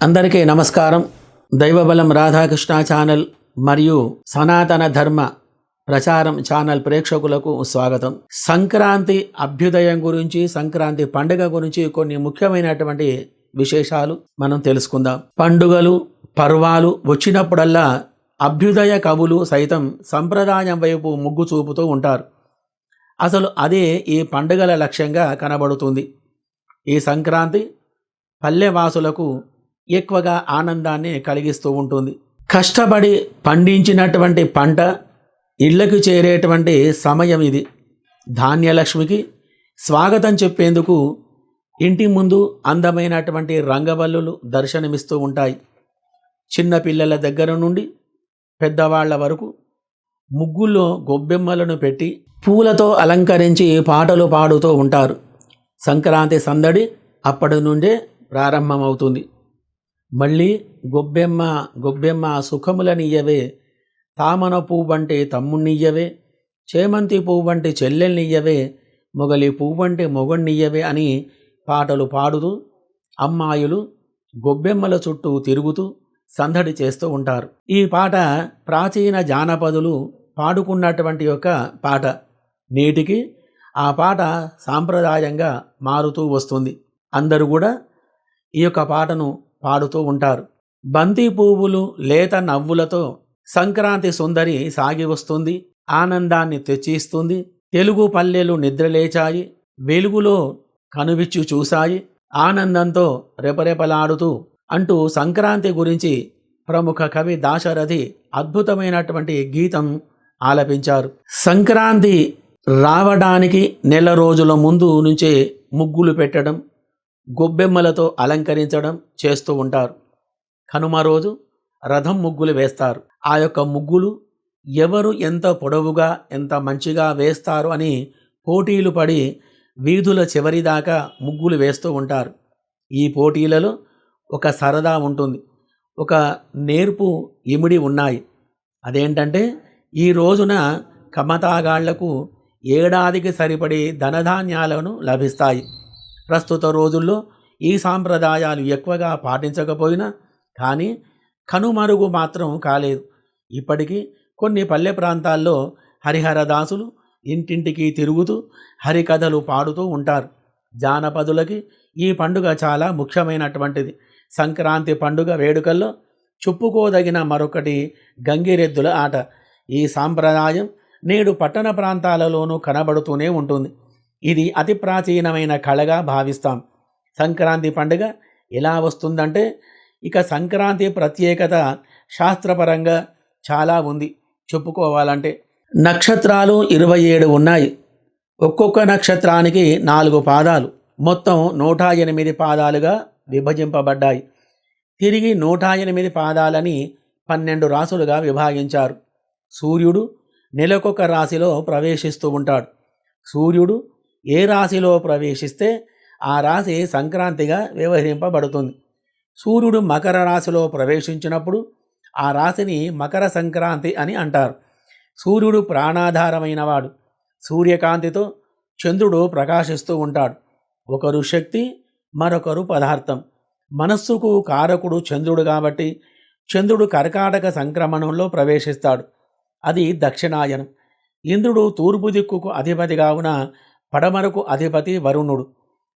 అందరికీ నమస్కారం. దైవబలం రాధాకృష్ణ ఛానల్ మరియు సనాతన ధర్మ ప్రచారం ఛానల్ ప్రేక్షకులకు స్వాగతం. సంక్రాంతి అభ్యుదయం గురించి సంక్రాంతి పండుగ గురించి కొన్ని ముఖ్యమైనటువంటి విశేషాలు మనం తెలుసుకుందాం. పండుగలు పర్వాలు వచ్చినప్పుడల్లా అభ్యుదయ కవులు సైతం సంప్రదాయం వైపు ముగ్గు చూపుతూ ఉంటారు. అసలు అదే ఈ పండుగల లక్ష్యంగా కనబడుతుంది. ఈ సంక్రాంతి పల్లెవాసులకు ఎక్కువగా ఆనందాన్ని కలిగిస్తూ ఉంటుంది. కష్టపడి పండించినటువంటి పంట ఇళ్ళకు చేరేటువంటి సమయం ఇది. ధాన్యలక్ష్మికి స్వాగతం చెప్పేందుకు ఇంటి ముందు అందమైనటువంటి రంగవల్లులు దర్శనమిస్తూ ఉంటాయి. చిన్నపిల్లల దగ్గర నుండి పెద్దవాళ్ళ వరకు ముగ్గుల్లో గొబ్బెమ్మలను పెట్టి పూలతో అలంకరించి పాటలు పాడుతూ ఉంటారు. సంక్రాంతి సందడి అప్పటి నుండే ప్రారంభమవుతుంది. మళ్ళీ గొబ్బెమ్మ గొబ్బెమ్మ సుఖములనియ్యవే. తామన పువ్వంటే తమ్ముణ్ణియ్యవే. చేమంతి పువ్వంటే చెల్లెల్నియ్యవే. మొగలి పువ్వంటే మొగణ్ణియ్యవే అని పాటలు పాడుతూ అమ్మాయిలు గొబ్బెమ్మల చుట్టూ తిరుగుతూ సందడి చేస్తూ ఉంటారు. ఈ పాట ప్రాచీన జానపదులు పాడుకున్నటువంటి యొక్క పాట. నేటికి ఆ పాట సాంప్రదాయంగా మారుతూ వస్తుంది. అందరూ కూడా ఈ యొక్క పాటను పాడుతూ ఉంటారు. బంతి పువ్వులు లేత నవ్వులతో సంక్రాంతి సుందరి సాగి వస్తుంది. ఆనందాన్ని తెచ్చిస్తుంది. తెలుగు పల్లెలు నిద్రలేచాయి. వెలుగులో కనువిచ్చు చూశాయి. ఆనందంతో రెపరెపలాడుతూ అంటూ సంక్రాంతి గురించి ప్రముఖ కవి దాశరథి అద్భుతమైనటువంటి గీతం ఆలపించారు. సంక్రాంతి రావడానికి నెల రోజుల ముందు నుంచే ముగ్గులు పెట్టడం గొబ్బెమ్మలతో అలంకరించడం చేస్తూ ఉంటారు. కనుమ రోజు రథం ముగ్గులు వేస్తారు. ఆ యొక్క ముగ్గులు ఎవరు ఎంత పొడవుగా ఎంత మంచిగా వేస్తారు అని పోటీలు పడి వీధుల చివరి దాకా ముగ్గులు వేస్తూ ఉంటారు. ఈ పోటీలలో ఒక సరదా ఉంటుంది. ఒక నేర్పు ఇమిడి ఉన్నాయి. అదేంటంటే ఈ రోజున కమతాగాళ్ళకు ఏడాదికి సరిపడి ధనధాన్యాలను లభిస్తాయి. ప్రస్తుత రోజుల్లో ఈ సాంప్రదాయాలు ఎక్కువగా పాటించకపోయినా కానీ కనుమరుగు మాత్రం కాలేదు. ఇప్పటికీ కొన్ని పల్లె ప్రాంతాల్లో హరిహరదాసులు ఇంటింటికి తిరుగుతూ హరికథలు పాడుతూ ఉంటారు. జానపదులకి ఈ పండుగ చాలా ముఖ్యమైనటువంటిది. సంక్రాంతి పండుగ వేడుకల్లో చెప్పుకోదగిన మరొకటి గంగిరెద్దుల ఆట. ఈ సాంప్రదాయం నేడు పట్టణ ప్రాంతాలలోనూ కనబడుతూనే ఉంటుంది. ఇది అతి ప్రాచీనమైన కళగా భావిస్తాం. సంక్రాంతి పండుగ ఎలా వస్తుందంటే ఇక సంక్రాంతి ప్రత్యేకత శాస్త్రపరంగా చాలా ఉంది. చెప్పుకోవాలంటే నక్షత్రాలు ఇరవై ఏడు ఉన్నాయి. ఒక్కొక్క నక్షత్రానికి నాలుగు పాదాలు. మొత్తం నూట ఎనిమిది పాదాలుగా విభజింపబడ్డాయి. తిరిగి నూట ఎనిమిది పాదాలని పన్నెండు రాసులుగా విభాగించారు. సూర్యుడు నెలకొక రాశిలో ప్రవేశిస్తూ ఉంటాడు. సూర్యుడు ఏ రాశిలో ప్రవేశిస్తే ఆ రాశి సంక్రాంతిగా వ్యవహరింపబడుతుంది. సూర్యుడు మకర రాశిలో ప్రవేశించినప్పుడు ఆ రాశిని మకర సంక్రాంతి అని అంటారు. సూర్యుడు ప్రాణాధారమైనవాడు. సూర్యకాంతితో చంద్రుడు ప్రకాశిస్తూ ఉంటాడు. ఒకరు శక్తి మరొకరు పదార్థం. మనస్సుకు కారకుడు చంద్రుడు కాబట్టి చంద్రుడు కర్కాటక సంక్రమణంలో ప్రవేశిస్తాడు. అది దక్షిణాయనం. ఇంద్రుడు తూర్పు దిక్కుకు అధిపతి కావున పడమరకు అధిపతి వరుణుడు.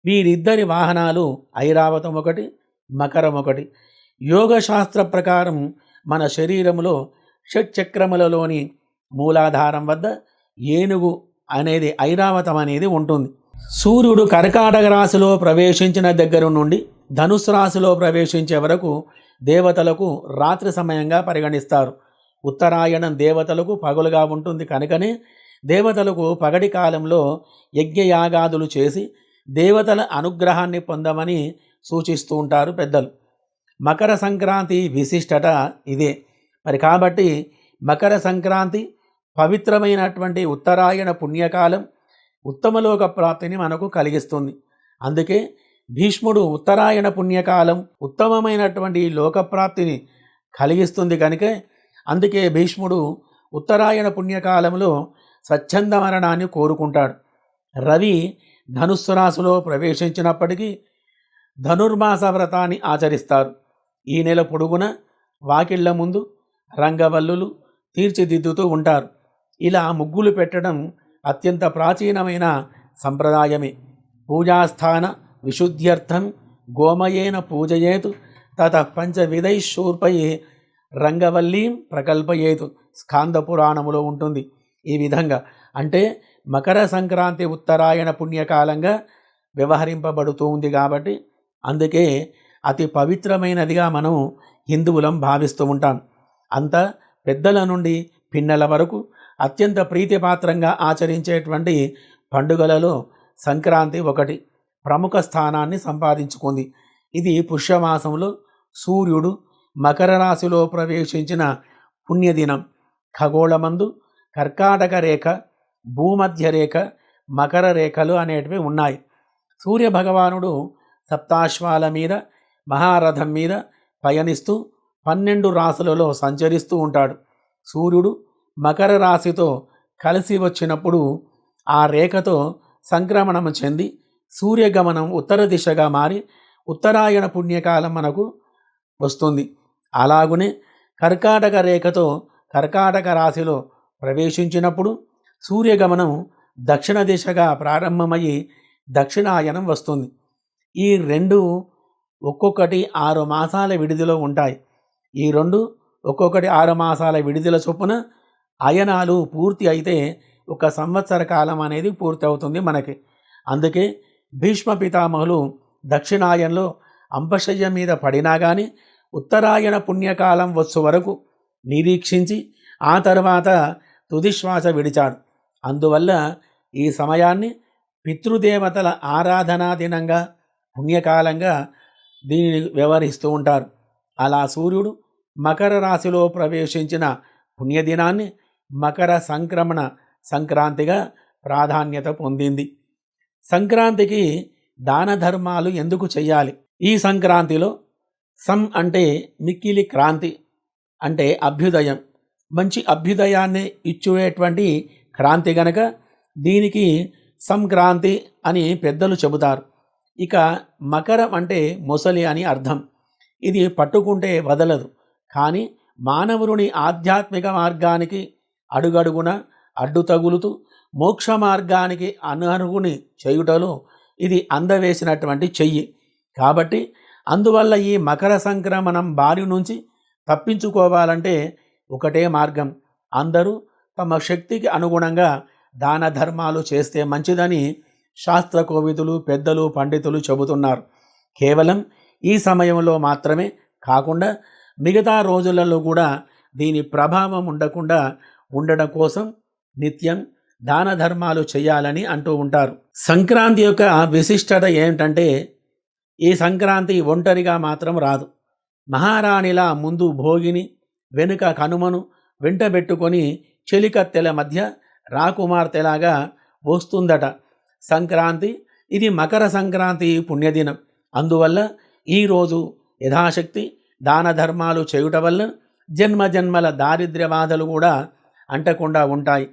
వీరిద్దరి వాహనాలు ఐరావతం ఒకటి మకరం ఒకటి. యోగశాస్త్ర ప్రకారం మన శరీరంలో షట్చక్రములలోని మూలాధారం వద్ద ఏనుగు అనేది ఐరావతం అనేది ఉంటుంది. సూర్యుడు కర్కాటక రాశిలో ప్రవేశించిన దగ్గర నుండి ధనుసు రాశిలో ప్రవేశించే వరకు దేవతలకు రాత్రి సమయంగా పరిగణిస్తారు. ఉత్తరాయణం దేవతలకు పగులుగా ఉంటుంది కనుకనే దేవతలకు పగటి కాలంలో యజ్ఞయాగాదులు చేసి దేవతల అనుగ్రహాన్ని పొందమని సూచిస్తూ ఉంటారు పెద్దలు. మకర సంక్రాంతి విశిష్టత ఇదే. మరి కాబట్టి మకర సంక్రాంతి పవిత్రమైనటువంటి ఉత్తరాయణ పుణ్యకాలం ఉత్తమలోక ప్రాప్తిని మనకు కలిగిస్తుంది. అందుకే భీష్ముడు ఉత్తరాయణ పుణ్యకాలం ఉత్తమమైనటువంటి లోకప్రాప్తిని కలిగిస్తుంది కనుకే అందుకే భీష్ముడు ఉత్తరాయణ పుణ్యకాలంలో స్వచ్ఛంద మరణాన్ని కోరుకుంటాడు. రవి ధనుస్సు రాశిలో ప్రవేశించినప్పటికీ ధనుర్మాస వ్రతాన్ని ఆచరిస్తారు. ఈ నెల పొడుగున వాకిళ్ళ ముందు రంగవల్లులు తీర్చిదిద్దుతూ ఉంటారు. ఇలా ముగ్గులు పెట్టడం అత్యంత ప్రాచీనమైన సంప్రదాయమే. పూజాస్థాన విశుద్ధ్యర్థం గోమయేన పూజయేతు తత పంచవిధైశూర్పై రంగవల్లీం ప్రకల్పయేతు స్కాంద పురాణములో ఉంటుంది. ఈ విధంగా. అంటే మకర సంక్రాంతి ఉత్తరాయణ పుణ్యకాలంగా వ్యవహరింపబడుతూ ఉంది కాబట్టి అందుకే అతి పవిత్రమైనదిగా మనం హిందువులం భావిస్తూ ఉంటాం. అంత పెద్దల నుండి పిన్నల వరకు అత్యంత ప్రీతిపాత్రంగా ఆచరించేటువంటి పండుగలలో సంక్రాంతి ఒకటి ప్రముఖ స్థానాన్ని సంపాదించుకుంది. ఇది పుష్యమాసంలో సూర్యుడు మకర రాశిలో ప్రవేశించిన పుణ్యదినం. ఖగోళమందు కర్కాటక రేఖ భూమధ్య రేఖ మకర రేఖలు అనేటివి ఉన్నాయి. సూర్య భగవానుడు సప్తాశ్వాల మీద మహారథం మీద పయనిస్తూ పన్నెండు రాశులలో సంచరిస్తూ ఉంటాడు. సూర్యుడు మకర రాశితో కలిసి వచ్చినప్పుడు ఆ రేఖతో సంక్రమణం చెంది సూర్యగమనం ఉత్తర దిశగా మారి ఉత్తరాయణ పుణ్యకాలం మనకు వస్తుంది. అలాగునే కర్కాటక రేఖతో కర్కాటక రాశిలో ప్రవేశించినప్పుడు సూర్యగమనం దక్షిణ దిశగా ప్రారంభమయ్యి దక్షిణాయనం వస్తుంది. ఈ రెండు ఒక్కొక్కటి ఆరు మాసాల విడిదిలో ఉంటాయి. ఈ రెండు ఒక్కొక్కటి ఆరు మాసాల విడిదిల చొప్పున అయనాలు పూర్తి అయితే ఒక సంవత్సర కాలం అనేది పూర్తి అవుతుంది మనకి. అందుకే భీష్మ పితామహులు దక్షిణాయనంలో అంపశయ్య మీద పడినా కానీ ఉత్తరాయణ పుణ్యకాలం వచ్చు వరకు నిరీక్షించి ఆ తర్వాత తుదిశ్వాస విడిచాడు. అందువల్ల ఈ సమయాన్ని పితృదేవతల ఆరాధనా దినంగా పుణ్యకాలంగా దీనిని వ్యవహరిస్తూ ఉంటారు. అలా సూర్యుడు మకర రాశిలో ప్రవేశించిన పుణ్యదినాన్ని మకర సంక్రమణ సంక్రాంతిగా ప్రాధాన్యత పొందింది. సంక్రాంతికి దాన ధర్మాలు ఎందుకు చేయాలి ఈ సంక్రాంతిలో సం అంటే మిక్కిలి క్రాంతి అంటే అభ్యుదయం. మంచి అభ్యుదయాన్ని ఇచ్చేటువంటి క్రాంతి గనక దీనికి సంక్రాంతి అని పెద్దలు చెబుతారు. ఇక మకరం అంటే మొసలి అని అర్థం. ఇది పట్టుకుంటే వదలదు. కానీ మానవుని ఆధ్యాత్మిక మార్గానికి అడుగడుగున అడ్డు తగులుతూ మోక్ష మార్గానికి అనర్హుని చేయుటలో ఇది అందవేసినటువంటి చెయ్యి. కాబట్టి అందువల్ల ఈ మకర సంక్రమణం బారి నుంచి తప్పించుకోవాలంటే ఒకటే మార్గం. అందరూ తమ శక్తికి అనుగుణంగా దాన ధర్మాలు చేస్తే మంచిదని శాస్త్ర కోవిదులు పెద్దలు పండితులు చెబుతున్నారు. కేవలం ఈ సమయంలో మాత్రమే కాకుండా మిగతా రోజులలో కూడా దీని ప్రభావం ఉండకుండా ఉండడం కోసం నిత్యం దాన ధర్మాలు చేయాలని అంటూ ఉంటారు. సంక్రాంతి యొక్క విశిష్టత ఏంటంటే ఈ సంక్రాంతి ఒంటరిగా మాత్రం రాదు. మహారాణిలా ముందు భోగిని వెనుక కనుమను వెంటబెట్టుకొని చెలికత్తెల మధ్య రాకుమార్తెలాగా వస్తుందట సంక్రాంతి. ఇది మకర సంక్రాంతి పుణ్యదినం. అందువల్ల ఈరోజు యథాశక్తి దాన ధర్మాలు చేయుట వల్ల జన్మ జన్మల దారిద్ర్య బాధలు కూడా అంటకుండా ఉంటాయి.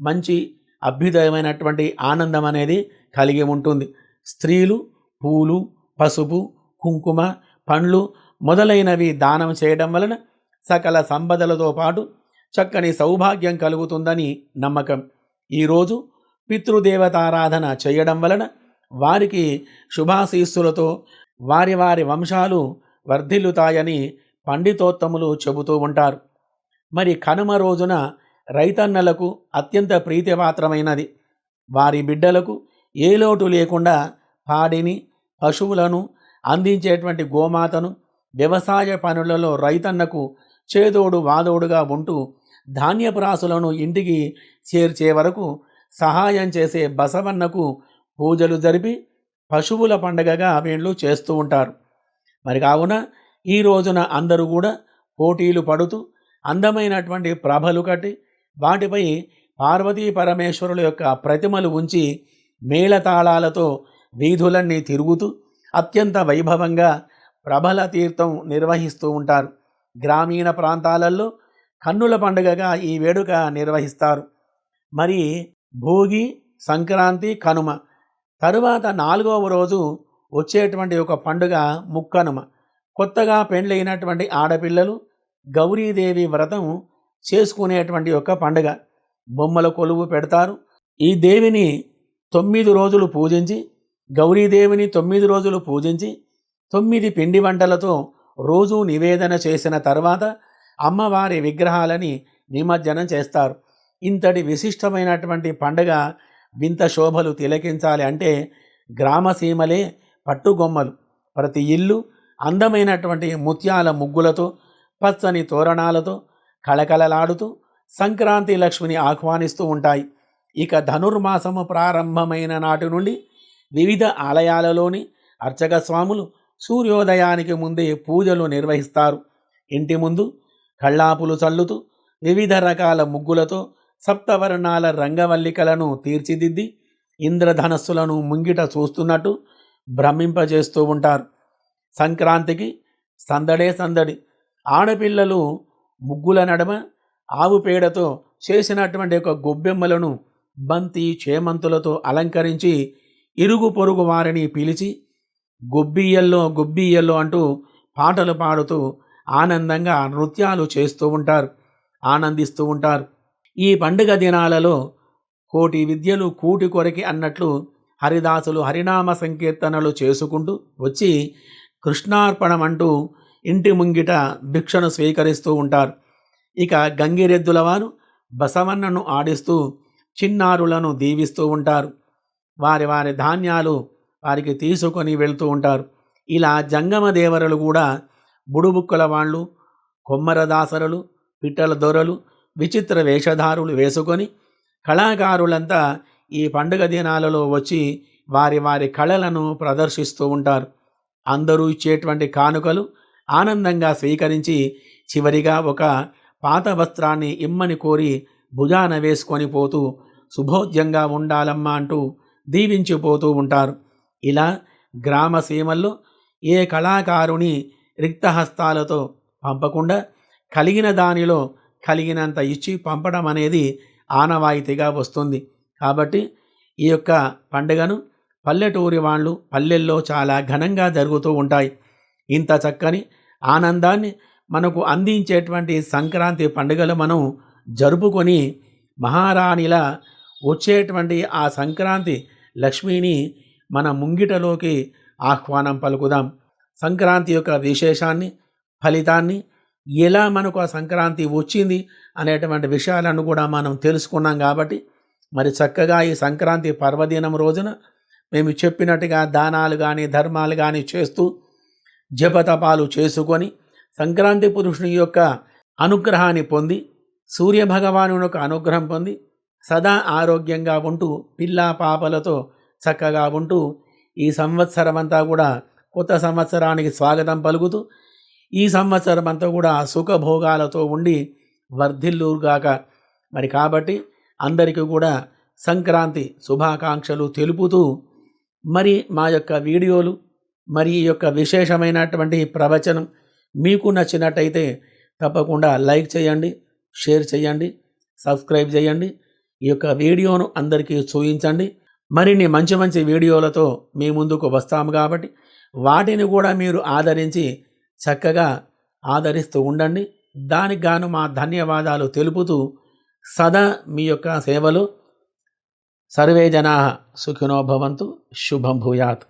మంచి అభ్యుదయమైనటువంటి ఆనందం అనేది కలిగి ఉంటుంది. స్త్రీలు పూలు పసుపు కుంకుమ పండ్లు మొదలైనవి దానం చేయడం వలన సకల సంపదలతో పాటు చక్కని సౌభాగ్యం కలుగుతుందని నమ్మకం. ఈరోజు పితృదేవతారాధన చేయడం వలన వారికి శుభాశీస్సులతో వారి వారి వంశాలు వర్ధిల్లుతాయని పండితోత్తములు చెబుతూ ఉంటారు. మరి కనుమ రోజున రైతన్నలకు అత్యంత ప్రీతిపాత్రమైనది. వారి బిడ్డలకు ఏ లోటు లేకుండా పాడిని పశువులను అందించేటువంటి గోమాతను వ్యవసాయ పనులలో రైతన్నకు చేదోడు వాదోడుగా ఉంటూ ధాన్యపురాసులను ఇంటికి చేర్చే వరకు సహాయం చేసే బసవన్నకు పూజలు జరిపి పశువుల పండగగా వీళ్ళు చేస్తూ ఉంటారు. మరి కావున ఈ రోజున అందరూ కూడా పోటీలు పడుతూ అందమైనటువంటి ప్రభలు కట్టి వాటిపై పార్వతీ పరమేశ్వరుల యొక్క ప్రతిమలు ఉంచి మేళతాళాలతో వీధులన్నీ తిరుగుతూ అత్యంత వైభవంగా ప్రభల తీర్థం నిర్వహిస్తూ ఉంటారు. గ్రామీణ ప్రాంతాలలో కన్నుల పండుగగా ఈ వేడుక నిర్వహిస్తారు. మరి భోగి సంక్రాంతి కనుమ తరువాత నాలుగవ రోజు వచ్చేటువంటి ఒక పండుగ ముక్కనుమ. కొత్తగా పెండ్లైనటువంటి ఆడపిల్లలు గౌరీదేవి వ్రతం చేసుకునేటువంటి ఒక పండుగ. బొమ్మల కొలువు పెడతారు. ఈ దేవిని తొమ్మిది రోజులు పూజించి గౌరీదేవిని తొమ్మిది రోజులు పూజించి తొమ్మిది పిండి వంటలతో రోజు నివేదన చేసిన తర్వాత అమ్మవారి విగ్రహాలని నిమజ్జనం చేస్తారు. ఇంతటి విశిష్టమైనటువంటి పండుగ వింత శోభలు తిలకించాలి అంటే గ్రామసీమలే పట్టుగొమ్మలు. ప్రతి ఇల్లు అందమైనటువంటి ముత్యాల ముగ్గులతో పచ్చని తోరణాలతో కళకళలాడుతూ సంక్రాంతి లక్ష్మిని ఆహ్వానిస్తూ ఉంటాయి. ఇక ధనుర్మాసము ప్రారంభమైన నాటి నుండి వివిధ ఆలయాలలోని అర్చక స్వాములు సూర్యోదయానికి ముందే పూజలు నిర్వహిస్తారు. ఇంటి ముందు కళ్ళాపులు చల్లుతూ వివిధ రకాల ముగ్గులతో సప్తవర్ణాల రంగవల్లికలను తీర్చిదిద్ది ఇంద్రధనస్సులను ముంగిట చూస్తున్నట్టు భ్రమింపజేస్తూ ఉంటారు. సంక్రాంతికి సందడే సందడి ఆడపిల్లలు ముగ్గుల నడమ ఆవు పేడతో చేసినటువంటి ఒక గొబ్బెమ్మలను బంతి చేమంతులతో అలంకరించి ఇరుగు పొరుగు వారిని పిలిచి గొబ్బియ్యల్లో గొబ్బియ్యల్లో అంటూ పాటలు పాడుతూ ఆనందంగా నృత్యాలు చేస్తూ ఉంటారు ఆనందిస్తూ ఉంటారు. ఈ పండుగ దినాలలో కోటి విద్యలు కూటి కొరకి అన్నట్లు హరిదాసులు హరినామ సంకీర్తనలు చేసుకుంటూ వచ్చి కృష్ణార్పణం అంటూ ఇంటి ముంగిట భిక్షను స్వీకరిస్తూ ఉంటారు. ఇక గంగిరెద్దుల వారు బసవన్నను ఆడిస్తూ చిన్నారులను దీవిస్తూ ఉంటారు. వారి వారి ధాన్యాలు వారికి తీసుకొని వెళ్తూ ఉంటారు. ఇలా జంగమ దేవరలు కూడా బుడుబుక్కల వాళ్ళు కొమ్మరదాసరులు పిట్టల దొరలు విచిత్ర వేషధారులు వేసుకొని కళాకారులంతా ఈ పండుగ దినాలలో వచ్చి వారి వారి కళలను ప్రదర్శిస్తూ ఉంటారు. అందరూ ఇచ్చేటువంటి కానుకలు ఆనందంగా స్వీకరించి చివరిగా ఒక పాత వస్త్రాన్ని ఇమ్మని కోరి భుజాన వేసుకొని పోతూ శుభోద్యంగా ఉండాలమ్మా అంటూ దీవించిపోతూ ఉంటారు. ఇలా గ్రామ సీమల్లో ఏ కళాకారుని రిక్తహస్తాలతో పంపకుండా కలిగిన దానిలో కలిగినంత ఇచ్చి పంపడం అనేది ఆనవాయితీగా వస్తుంది. కాబట్టి ఈ యొక్క పండుగను పల్లెటూరి వాళ్ళు పల్లెల్లో చాలా ఘనంగా జరుగుతూ ఉంటాయి. ఇంత చక్కని ఆనందాన్ని మనకు అందించేటువంటి సంక్రాంతి పండుగలు మనం జరుపుకొని మహారాణిలా వచ్చేటువంటి ఆ సంక్రాంతి లక్ష్మిని మన ముంగిటలోకి ఆహ్వానం పలుకుదాం. సంక్రాంతి యొక్క విశేషాన్ని ఫలితాన్ని ఎలా మనకు ఆ సంక్రాంతి వచ్చింది అనేటువంటి విషయాలను కూడా మనం తెలుసుకున్నాం కాబట్టి మరి చక్కగా ఈ సంక్రాంతి పర్వదినం రోజున మేము చెప్పినట్టుగా దానాలు కానీ ధర్మాలు కానీ చేస్తూ జపతపాలు చేసుకొని సంక్రాంతి పురుషుని యొక్క అనుగ్రహాన్ని పొంది సూర్యభగవాను యొక్క అనుగ్రహం పొంది సదా ఆరోగ్యంగా ఉంటూ పిల్ల పాపలతో చక్కగా ఉంటూ ఈ సంవత్సరం అంతా కూడా కొత్త సంవత్సరానికి స్వాగతం పలుకుతూ ఈ సంవత్సరం అంతా కూడా సుఖభోగాలతో ఉండి వర్ధిల్లుగాక మరి కాబట్టి అందరికీ కూడా సంక్రాంతి శుభాకాంక్షలు తెలుపుతూ మరి మా యొక్క వీడియోలు మరి ఈ యొక్క విశేషమైనటువంటి ప్రవచనం మీకు నచ్చినట్టయితే తప్పకుండా లైక్ చేయండి షేర్ చేయండి సబ్స్క్రైబ్ చేయండి ఈ యొక్క వీడియోను అందరికీ చూపించండి. మరిన్ని మంచి మంచి వీడియోలతో మీ ముందుకు వస్తాము కాబట్టి వాటిని కూడా మీరు ఆదరించి చక్కగా ఆదరిస్తూ ఉండండి. దానికి గాను మా ధన్యవాదాలు తెలుపుతూ సదా మీ యొక్క సేవలు. సర్వే జనా సుఖినో భవంతు. శుభం భూయాత్.